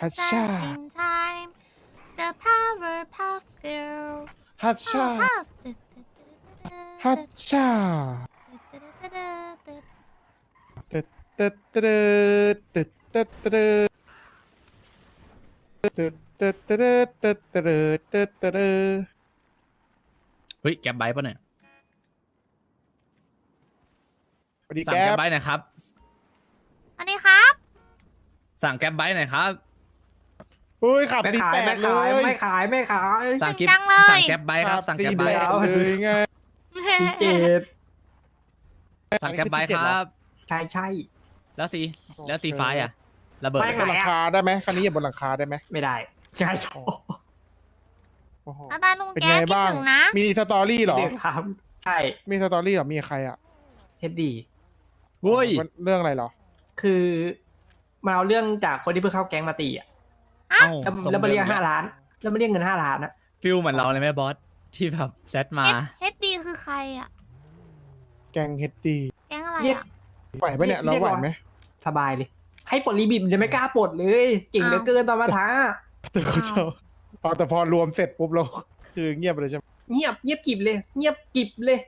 ฮัชชา Just in time the power puff girl ฮัชชา puff ฮัชชาตึ๊ดตึ๊ดตึ๊ดตึ๊ดตึ๊ดตึ๊ดตึ๊ดตึ๊ดตึ๊ดตึ๊ดตึ๊ดตึ๊ดตึ๊ดเฮ้ย แก๊ปไบค์ปะเนี่ยสวัสดีสั่งแก๊แก๊ปปไบค์หน่อยครับ อันนี้ครับ สั่งแก๊ปไบค์หน่อยครับ อุ้ยขับไม่สี่ขายแปไม่ดเลขายยไม่ขายไม่ขายสั่งจริกิ๊งจังเลย สั่งแก๊ปไบค์ครับสั่งแก๊ปไบค์ขัสี่แปดเลยไง สี่เจ็ดสั่งแก๊ปไบค์ครับ ใช่ใช่ แล้วสีแล้วสีฟ้าอะระเบิดไม่บนหลังคาได้ไหมคันนี้อย่าบนหลังคาได้ไหมไม่ได้ใช่โโอ้โหอาบานลุงเป็นแก๊ไงสคิดบ้าง ถึงนะมีสตอรี่เหรอ เด็กครับใช่มีสตอรี่เหรอ มีใครอะเฮ็ดดีเว้ยเรื่องอะไรเหรอ คือมาเอาเรื่องจากคนที่เพิ่งเข้าแก๊งมาตีอะ เอ้าแล้วส่งแล้วมาเรียกดิห้าล้าน แล้วมาเรียกเงินห้าล้านนะฟิลเหมือนเราเลยไหมบอสที่แบบแซดมา เฮดดีคือใครอะ แกงเฮดดีแก๊งอะไรเรียก อะ ไหวไหมเนี่ย เราเรียกไหวว่าไหมสบายเลย ให้ปลดลิบิตมันจะไม่กล้าปลดเลย เก่งเหลือเกินตอนมาท้า แต่เขาชอบพอแต่พอรวมเสร็จปุ๊บเราคือเงียบไปเลยใช่ไหมเงียบเงียบกิบเลย เงียบกิบเลย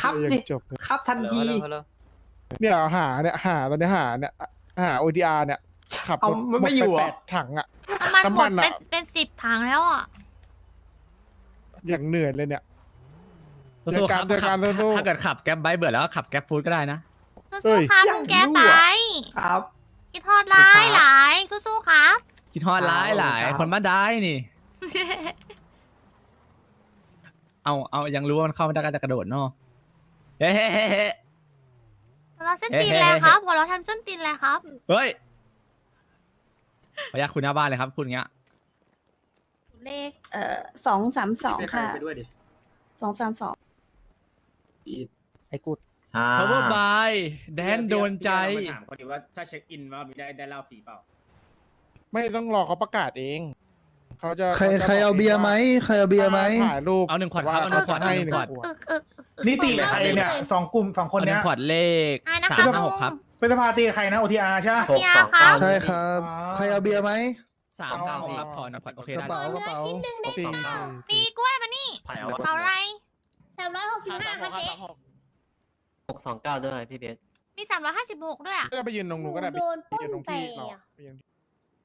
ครับยังดิจบเลยครับทันที เนี่ยหาเนี่ยหาตอนนี้หาเนี่ยหา ODR เนี่ยขับเอารถมันไม่หอยู่ปเหรอ แปดถังอะน้ำมันหมน้ำมันดอะเป็นเป็นสิบถังแล้วอะ อย่างเหนื่อยเลยเนี่ยสู้ๆครับเจอกันเจอกันสู้ๆ ถ้าเกิดขับแก๊ปไบค์เบื่อแล้วก็ขับแก๊ปฟู้ดก็ได้นะ เอ้สู้ย ๆครับอยากลุงแก๊สรู้ไปอะครับ คิดทอดร้ายหลายสู้ๆครับ คิดฮอดร้ายหลายครับ คนมาได้นี่ เอาเอายังรู้ว่ามันเข้าไม่ได้ก็จะกระโดดเนาะเฮ้เฮ้เฮ้เฮ้หัวเราะเส้นตีนเลยครับหัวเราะทำเส้นตีนเลยครับ เฮ้ย ขออนุญาตคุณหน้าบ้านเลยครับ คุณเงี้ยเลขเอ่อสองสามสองค่ะไปด้วยดิสองสามสองไอ้กูดใช่ power by แดนโดนใจ พี่เรามาถามเขาดิว่าถ้าเช็คอินว่ามีได้ได้เหล้าฟรีเปล่า ไม่ต้องรอเขาประกาศเอง เขาจะใครขจะใครเอาเบียร์ไหมใครเอาเบียร์ไหม ถ่ายรูปเอาหนึ่งขวดครับเอาหนึ่เขางขวจะดให้เอาหนึ่หนึ่งงขวดขวดอึกอึกอึกนี่ตีกับใครเนี่ยสองกลุ่มสองคนเอาหนึ่เนี้งยขวดเลขอ่านะสาคะมห้าหกครับ พฤษภาตีกับใครนะ OTR ใช่ไหมเบียร์ครับใช่ครับใครเอาเบียร์ไหม สามห้าหกครับ ขอหนึ่งขวดโอเคกระได้ เป๋ากระเป๋าเขาตีมีกล้วยมานี่ถ่ายเอาเอาอะไรสามร้อยหกสิบห้าค่ะเจ๊หกสองเก้าด้วยพี่เบสมีสามร้อยห้าสิบหกด้วยอะ ก็ไปยืนตรงนู้นก็ได้ไปโดนปล้ยืนตรงนไปที่เราอะไปยืน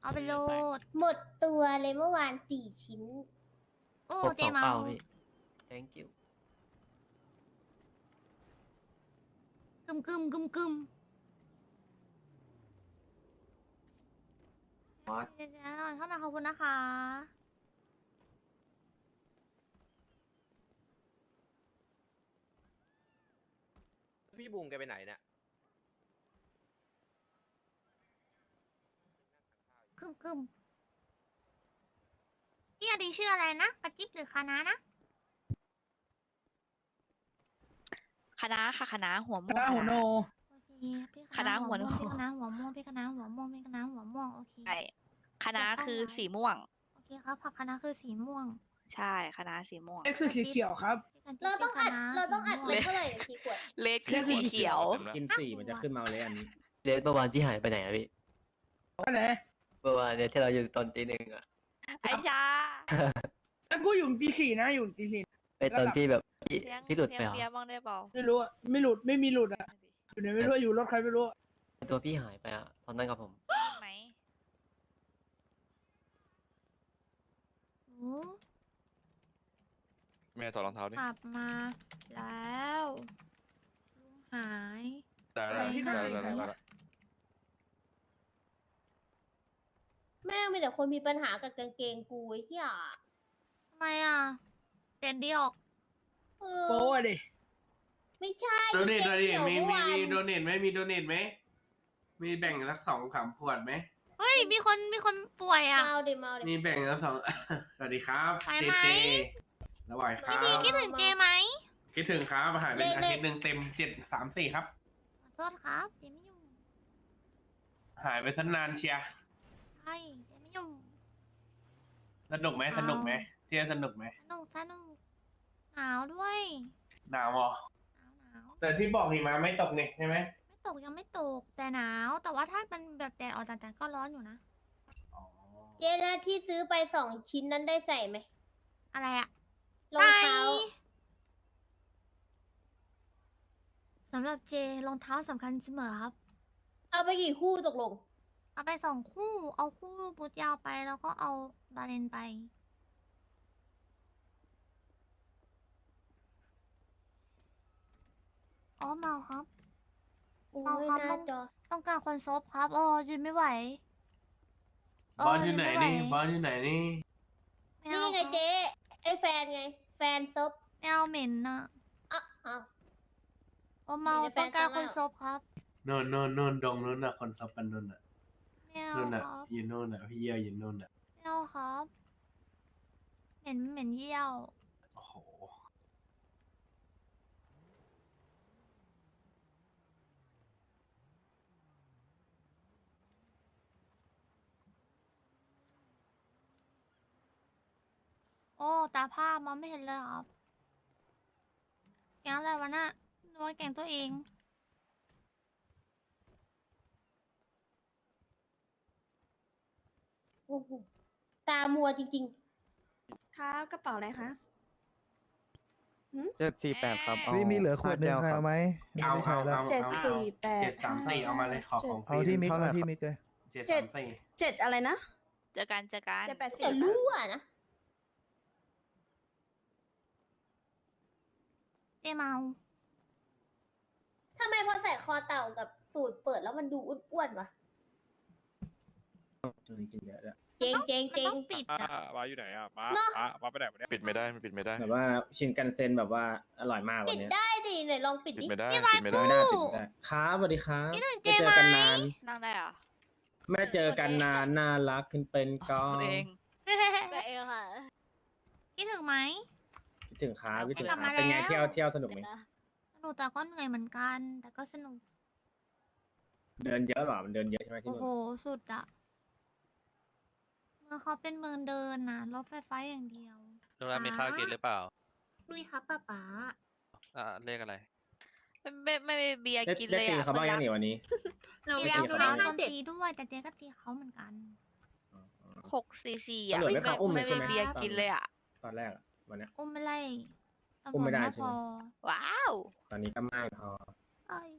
เอาไปโหลด หมดตัวเลยเมื่อวานสี่ชิ้น โอ้หกเจสองเมาเก้าพี่ thank you กึมกึมกึมกึม เดี๋ยวๆเข้ามาขอบคุณนะคะ พี่บูมแกไปไหนเนี่ยกึมกึมพี่อดีชื่ออะไรนะปะจิ๊บหรือคานะนะ คณะค่ะคณะหัวคม่วงณะหัวโนโอเคพี่คณะหัวม่วงโนพี่คณะหัวม่วงพี่คณะหัวม่วงพี่คณะหัวม่วงโอเค ใช่คณะคือสีม่วง โอเคครับผักคณะคือสีม่วงใช่คณะสีม่วงนี่คือสีเขียวครับ พี่กันจิ๊บเราต้องอัดพี่คณะเราต้องอัดสีม่วเป็นเท่าไหร่นาทีขวด เลขคือสีเขียว กินสี่มันจะขึ้นมาเลยอันนี้เดสเมื่อวานที่หายไปไหนอะพี่ไปไหนเมื่อวานเนี่ยที่เราอยู่ตอนตีหนึ่งอะไอ้ชาไอ้กูอยู่ตีสี่นะอยู่ตีสี่ไอตอนพี่แบบพี่เลี้ยงพี่หลุดเลี้ไปยงเหรอเบียร์บ้างได้เปล่าไม่รู้อะไม่หลุดไม่มีหลุดอะ อยู่ไหนไม่รู้อยู่รถใครไม่รู้อะตัวพี่หายไปอะตอนนั้นกับผม ไหมหนูแม่ต่อดรองเท้าดิ กลับมา แล้วลุงหาย ได้ได้ไปไหนได้ได้ได้ได้แม่งมีแต่คนมีปัญหากับกางเกงกูไอ้เหี้ยทำไมอะเด่นดีออกเออโป้อะดิ ไม่ใช่โดเนทโดเนทกางมีเกงมีเขียวมีโดเมื่อวานเนทไหมมีโดเนทไหมมีแบ่งสักสองสามขวดไหมเฮ้ยมีคนมีคนป่วยอะเมาดิเมาดิมีแบ่งสักสองสวัสดีครับไปเจไหมเจระหว่างครัพี่บทีคิดถึงเจไหมคิดถึงครับหายไปอาทิตย์หนึ่งเต็มเจ็ดสามสี่ครับขอโทษครับเจไม่ยุ่งหายไปสักนานเชียร์ใช่เจไม่ยุ่งสนุกไหมสนุกไหมเที่ยวสนุกไหมสนุกสนุกหนาวด้วยหนาวอะหนาวหนาวแต่ที่บอกหิมะไม่ตกนี่ใช่ไหมไม่ตกยังไม่ตกแต่หนาว แต่ว่าถ้ามันแบบแดดออกจัดๆก็ร้อนอยู่นะ อ๋อเจแล้วที่ซื้อไปสองชิ้นนั้นได้ใส่ไหมอะไรอะรองเท้าใส่สำหรับเจรองเท้าสำคัญเสมอครับ เอาไปกี่คู่ตกลง เอาไปสองคู่ เอาคู่บูทยาวไปแล้วก็เอาบาเลนไป อ๋อเมาครับโอ้เอายครับหน้าจอต้องการคนซบครับโอ้ยืนไม่ไหวบอลอยู่ไหนยืม่นี่วบอลอยู่ไหนนี่ม่นี่อาไงครับเจ๊ไอ้แฟนไง แฟนซบไม่เอาเหม็นน่ะอะอ้าวโอ้เมามีแต่แฟนต้องการข้างคล่างนซบครับโน่นโน่นโน่นดงโน่นน่ะคนซับกันโน่นน่ะไม่เอาโน่นคน่ะรับยืนโน่นน่ะพี่เยี่ยวยืนโน่นน่ะไม่เอาครับ เหม็นเหม็นเยี่ยวโอ้โห โอ้ตาผ้ามองไม่เห็นเลยครับแกงอะไรวะน่ะนึกว่าแกงตัวเองโอ้โหตามัวจริงครับกระเป๋าอะไรคะ เจ็ดสี่แปดครับพี่มีเหลือขวดหนึ่งใครเอาไหมนี่เอาไม่ใช่เอาแล้ว เอาเจ็ดเอาสี่แปดเจ็ดสามสี่เอามาเลยขอของฟเอารีที่มิกเอาที่มิกเลย เจ็ดเจ็สาดมสี่เจ็ดอะไรนะเจอกันเจอกัน เจ็ดแปดๆสี่แต่รู้อะนะ เจเมาทำไมพอใส่คอเต่ากับสูตรเปิดแล้วมันดูอ้วนๆวะช่วงนี้กินเยอะด้วยเจงเจงมันเจงต้องปิดอะมาอยู่ไหนอะมาเนอะมามาไปไหนวะเนี่ยปิดไม่ได้มันปิดไม่ได้ แบบว่าชินกันเซนแบบว่าอร่อยมากปิวันดเนี้ยได้ดิไหนลองปิดปิดดิ ไม่ได้พี่ปิดไม่ได้ไว้ไม่ได้ปุ๊ปิดไม่ได้ครับสวัสดีครับคิดถึงเจไม่เจอกันไหมนาน นั่งได้เหรอไม่เจอกันนานน่ารักขึ้นเป็นกอง ตัวเองไปเองค่ะคิดถึงไหมคิด ถึงครับคิดถึงกลับครัมาบเป็นไงแล้ว เที่ยวเที่ยวสนุกไหมสนุกแต่ก็เหนื่อยเหมือนกัน แต่ก็สนุก เดินเยอะเหรอมันเดินเยอะใช่ไหมที่โอ้นู่นโห สุดอะเมืองเขาเป็นเมืองเดินนะรถไฟฟ้าอย่างเดียว โรงแรมมีข้าวกินหรือเปล่า ลุยครับป้าป๋าอ่าเลขอะไร ไม่ไม่ไม่มีเบียร์ได้กินได้เลยตีอะเขาบ้างคนยัรังกนี่วันนี้ เราไม่อยากตีเขาฟังบ้างดนตรีด้วยแต่เจ๊ก็ตีเขาเหมือนกัน หกสี่สี่อะตำรวจไม่เข้าอุ้มเลยไม่ใช่มีไหม เบียร์กินเลยอะตอนแรกอะ วันเนี้ย อุ้มไม่ไล่ตำรอุ้มวไม่จได้ไม่ใช่พไหม อว้าว ตอนนี้ก็ไม่พอเอ้ย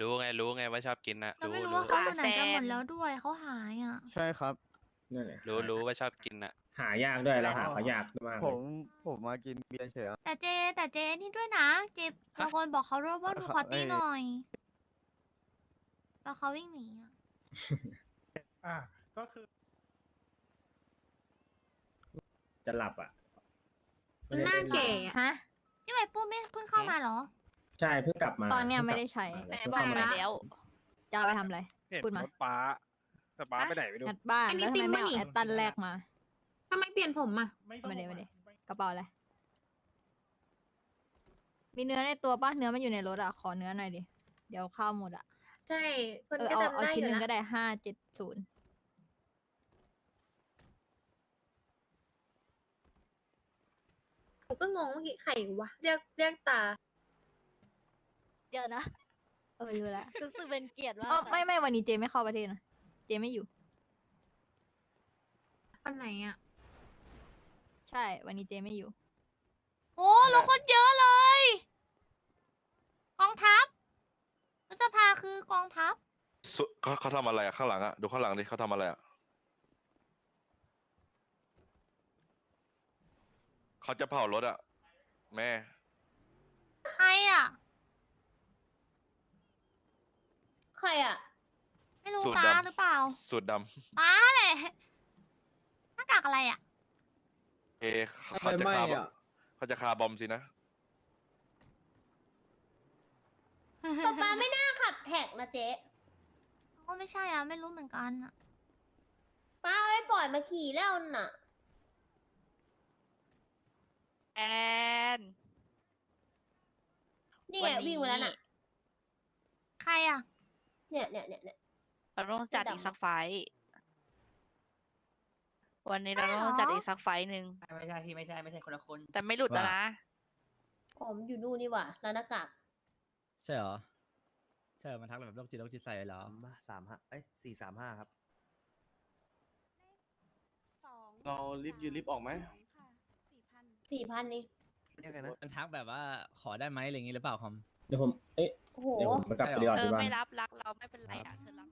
รู้ไงรู้ไงว่าชอบกินนะเรารู้ไม่รู้รู้ว่าเขาอยู่ไหนกันหมดแล้วด้วยเขาหายอะ ใช่ครับ นั่นแหละรู้รู้ว่าชอบกินอะหายากด้วยเราหาเขายากมากเลยผมผมมากินเบียร์เฉยแต่เจแต่เจนี่ด้วยนะ เจบางคนบอกเขาด้วยว่าดูขอตีหน่อย แล้วเขาวิ่งหนีอะอะก็คือจะหลับอะไม่ได้ หน้าล่นเก๋ฮะ พี่ใบปุ้มไม่เพิ่งเข้ามาเหรอ ใช่เพิ่งกลับมาตอนเนี้ยไม่ได้ใช้ ไหนเพิ่งบอกเข้าไปมาแล้ว จะเอาไปทำอะไร เห็นพูดมา รถป้า แต่ป้าไปไหนไม่รู้ งัดบ้านอันนี้แล้วทำไมติมไม่ปะเอานี่แอตตันแรกมา ทำไมเปลี่ยนผมอะไม่ไม่ได้ไม่ได้กระเป๋าอะไร มีเนื้อในตัวป่ะเนื้อมันอยู่ในรถอะ ขอเนื้อหน่อยดิ เดี๋ยวข้าวหมดอะ ใช่ คนเออก็เอาจำเอาได้อชิ้นหยู่นึ่งก็นะได้ห้าเจ็ดศูนย์ ผม ก็งงเมื่อกี้ใครวะเรียกเรียกตาเยอะนะเออรู้แล้วรู้สึกเป็นเกียรติมาอ๋อกไม่ไม่วันนี้เจไม่เข้าประเทศนะ เจไม่อยู่ วันไหนอะ ใช่ วันนี้เจไม่อยู่ โอ้เราคนเยอะเลย กองทัพรัฐสภาคือกองทัพ สุเขาเขาทำอะไรอะข้างหลังอะดูข้างหลังดิเขาทำอะไรอะ เขาจะเผารถอะแม่ ใครอะ ใครอะ ไม่รู้สูตรป้าดำหรือเปล่าสูตรดป้าแหละหน้ากากอะไรอะำเอเขาจะคาร์บอมเขาจะคาร์บอมสินะ ป๊าป๊าไม่น่าขับแท็กนะเจ๊ก็ไม่ใช่อะ ไม่รู้เหมือนกันอะ ป้าเอาไอ้ฟอร์ดมาขี่แล้วน่ะ แอ นนี่ไงวิ่งมาแล้วน่ะ ใครอะเนี่ยเนี่ยเนี่ยเนี่ย เราต้องจัดดำอีกสักไฟท์วันนี้เราใช่เหรอต้องจัดอีกสักไฟท์หนึ่ง ไม่ใช่พี่ไม่ใช่ไม่ใช่คนละคนแต่ไม่หลุดแล้วนะผมอยู่นู่นนี่หว่าร้านหน้ากากใช่เหรอ ใช่เหรอมันทักแบบโรคจิตโรคจิตใส่เหรอ สามห้าเอ้ยสี่สามห้าครับ เรารีบยืนรีบออกไหม สี่พันนี่ยังไงนะมันทักแบบว่าขอได้ไหมอะไรอย่างงี้หรือเปล่าคอม เดี๋ยวผม เอ๊ะโอ้โห เดี๋ยวผมไปกลับไปดีกว่าเอที่อบ้านไม่รับรักเราไม่เป็นไรอะเธอรับ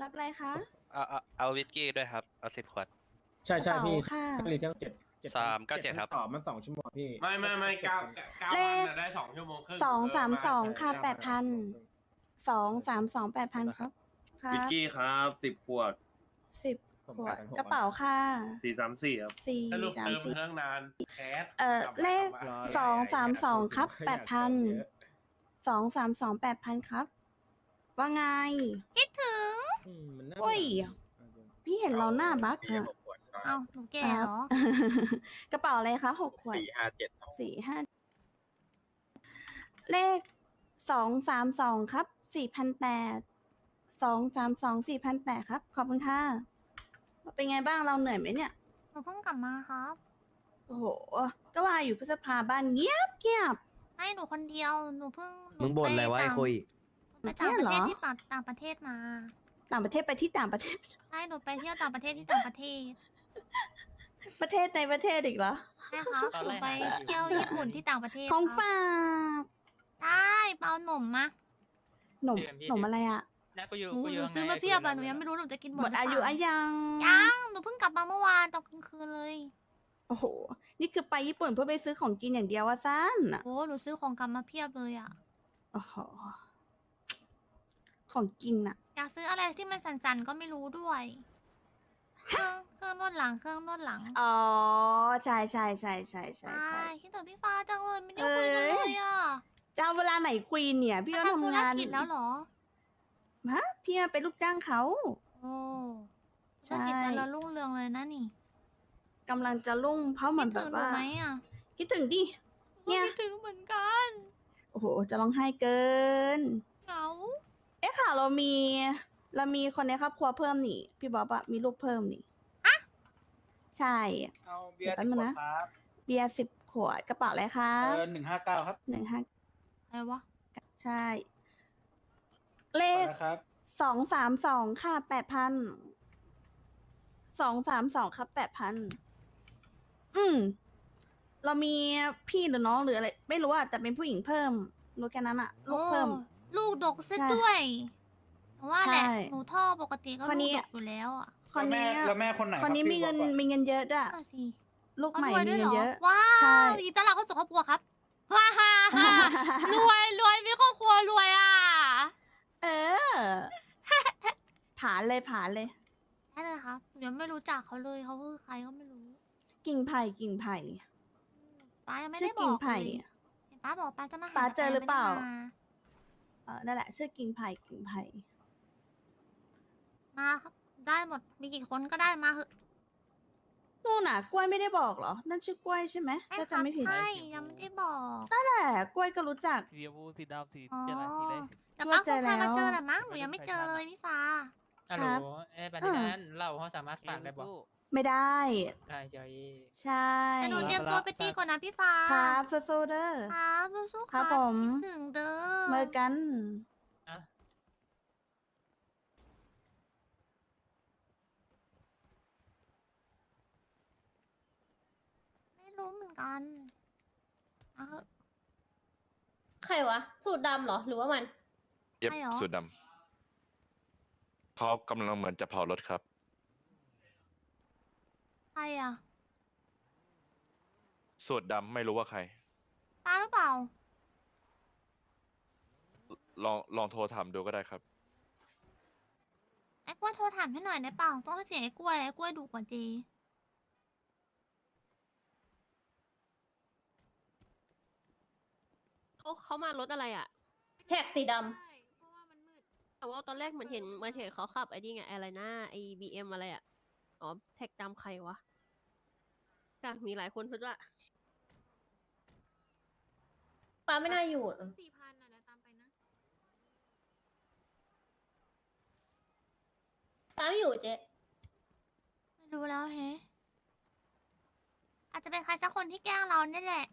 รับอะไรคะเอาเอาเอาวิสกี้ด้วยครับ เอาสิบขวด ใช่ใช่พี่กระเป๋าค่ะรีเที่ยวเจ็ดจ็ดสามเก้าเจ็ดครับ สอบมันสองชั่วโมงพี่ไม่ไม่ไม่เก้าเก้าเลวันข น่ะได้สองชั่วโมงครึ่งสองสามสองเค่ะแปดพันสองสามสองแปดพันครับครัวิกบกี้ครับสิบขวดสิบ ขวดกระเป๋าค่ะสี่สามสี่ครับสี่สรุปสามเติมสี่เครื่องนานแคสเอ่อกบมาเลขกลับมาสองสามสองครับขยะแปดพันเยอะสองสามสองแปดพันครับ ว่าไงคิดถึงอืมมันน่าโอ้ย พี่เห็นเราหน้าบั๊กอะเอ้าหนูแก่ครับเหรอ กระเป๋าอะไรคะหกขวดสี่ห้าเจ็ดสี่ห้าเลขสองสามสองครับสี่พันแปดสองสามสองสี่พันแปดครับ ขอบคุณค่ะ เป็นไงบ้างเราเหนื่อยไหมเนี่ย หนูเพิ่งกลับมาครับโอ้โหก็ว่าอยู่พฤษภาบ้านเงียบเงียบให้หนูคนเดียว หนูเพิ่งหมึงบ่นอะไรวะไอ้ปต่างคุยไปต่างประเทศเหรอที่ต่างประเทศมา ต่างประเทศไปที่ต่างประเทศใช่หนูไปเที่ยวต่างประเทศที่ต่างประเทศ ประเทศในประเทศอีกเหรอใช่ครับหนูไปเที่ยวญี่ปุ่นที่ต่างประเทศของครับฝากได้เปล่าหนมมาหนมหนมอะไรอะ หนูหนูซื้อมาเพียบอะหนูยังไม่รู้หนูจะกินหมหมดดอายุหรือะเปล่ยังยังหนูเพิ่งกลับมาเมื่อวานตอนกลางคืนเลยโอ้โห นี่คือไปญี่ปุ่นเพื่อไปซื้อของกินอย่างเดียวว่าสั้นอะโอ้หนูซื้อของกลับมาเพียบเลยอะโอ้โห ของกินอะอยากซื้ออะไรที่มันสั่นๆก็ไม่รู้ด้วย เครื่องเครื่องนวดหลังเครื่องนวดหลังอ๋อ ใช่ใช่ใช่ใช่ใช่ใช่ ใช่คิดถึงพี่ฟ้าจังเลยไม่ได้คุยกันเลยอะจะเอาเวลาไหนคุยเนี่ย พี่ก็มาธุทำรงานกิจแล้วเหรอฮะ พี่มาเป็นลูกจ้างเขา โอ้ใช่ ธุรกิจกำลังรุ่งเรืองเลยนะนี่กำลังจะรุ่งเพราะเหมือนคิดแบถึงบหนูว่าไหมอะคิดถึงดิ เนี่ยคิดถึงเหมือนกันโอ้โห จะร้องไห้เกิน เหงาเอ๊ะค่ะ เรามีเรามีคนในครอบครัวเพิ่มนี่ พี่บ๊อบอะมีลูกเพิ่มนี่ใช่ เอาเบียร์เดี๋ยวแป๊บนึงนะ ครับเบียร์สิบขวดกระเป๋าอะไรครัเอบอหนึ่งห้าเก้าครับหนึ่งห้าอะไรวะ ใช่ เลขนะครับ สองสามสองค่ะแปดพันสองสามสองครับแปดพันอืม เรามีพี่หรือน้องหรืออะไร ไม่รู้อะแต่เป็นผู้หญิงเพิ่มรู้แค่นั้นอะลูกเพิ่ม โอ้ลูกดกซะใช่ด้วยว่าแหละใช่หนูท่อปกติก็คนลูนี้กดกอยู่แล้วอะคนนี้แล้วแม่คนไหนคนนี้รับมีเงินพี่บอกก่อมีเงินเยอะด้วยก็สิลูกใหม่เขารวยมีด้วยเงิเหรนอเยอะ ว้าใช่ วยินดีต้อนรับเข้าสู่ครอบครัวครับว้าฮ่าฮ่ารวยรวยมีครอบครัวรวยอะ เออ ผานเลยผานเลย ได้เลยครับเดี๋ยวไม่รู้จักเขาเลยเขาคือใครก็ไม่รู้กิ่งไผ่กิ่งไผ่ ป้ายังไม่ชื่ได้อบอกกิ่งไผ่เลยเห็นป้าบอกป้าจะมาหาป้าเจอแต่หรือเปล่า ไม่ได้มเออนั่นแหละชื่อกิ่งไผ่กิ่งไผ่ มาครับได้หมดมีกี่คนก็ได้มาเหอะนู่นน่ะกล้วยไม่ได้บอกเหรอ นั่นชื่อกล้วยใช่ไหมใช่ถ้าครับจำไม่ผิดใช่ ยังไม่ได้บอกนั่นแหละกล้วยก็รู้จัก สีชมพูสีดำสีอ๋อเจริญสีเลยแต่ป้าเจคองพามาแล้วเจอแหละมั้งหนูยังไม่เจอเลยพี่ฟ้า ฮัลโหลครับเอ้ยบันเอนี้อนั้นเราเขาสามารถฝากได้บอกไม่ได้ ได้ใจใช่แต่หนูเตรียมตัวไปตีก่อนนะพี่ฟ้าครับสู้ๆเด้อครับสู้ๆครับผมคิดถึงเด้อเมื่อกันอะไม่รู้เหมือนกันเอาเหอะใครวะ สูตรดำเหรอ หรือว่ามัน เย็บใช่เหรอสูตรดำ เขากำลังเหมือนจะเผารถครับ ใครอะ สูตรดำไม่รู้ว่าใคร ตาหรือเปล่า ลองลองโทรถามดูก็ได้ครับ ไอ้กล้วยโทรถามให้หน่อยได้เปล่า ต้องให้เสียงไอ้กล้วยไอ้กล้วยดูกว่าเจเขาเขามารถอะไรอะ แท็กสีด แต่ว่าตอนแรกเหมือนเห็นเหมือนเห็นเขาขับไอ้นี่ไงอะไรนะไอ้บีเอ็มอะไรอะ อ๋อ แท็กจำใครวะจ้ะมีหลายคนสุดว่าำป้าไม่น่าอยู่สี่พันอะเดี๋ยวตามไปนะ ป้าไม่อยู่เจ๊ไม่รู้แล้วเฮ้อาจจะเป็นใครสักคนที่แกล้งเราเนี่ยแหละ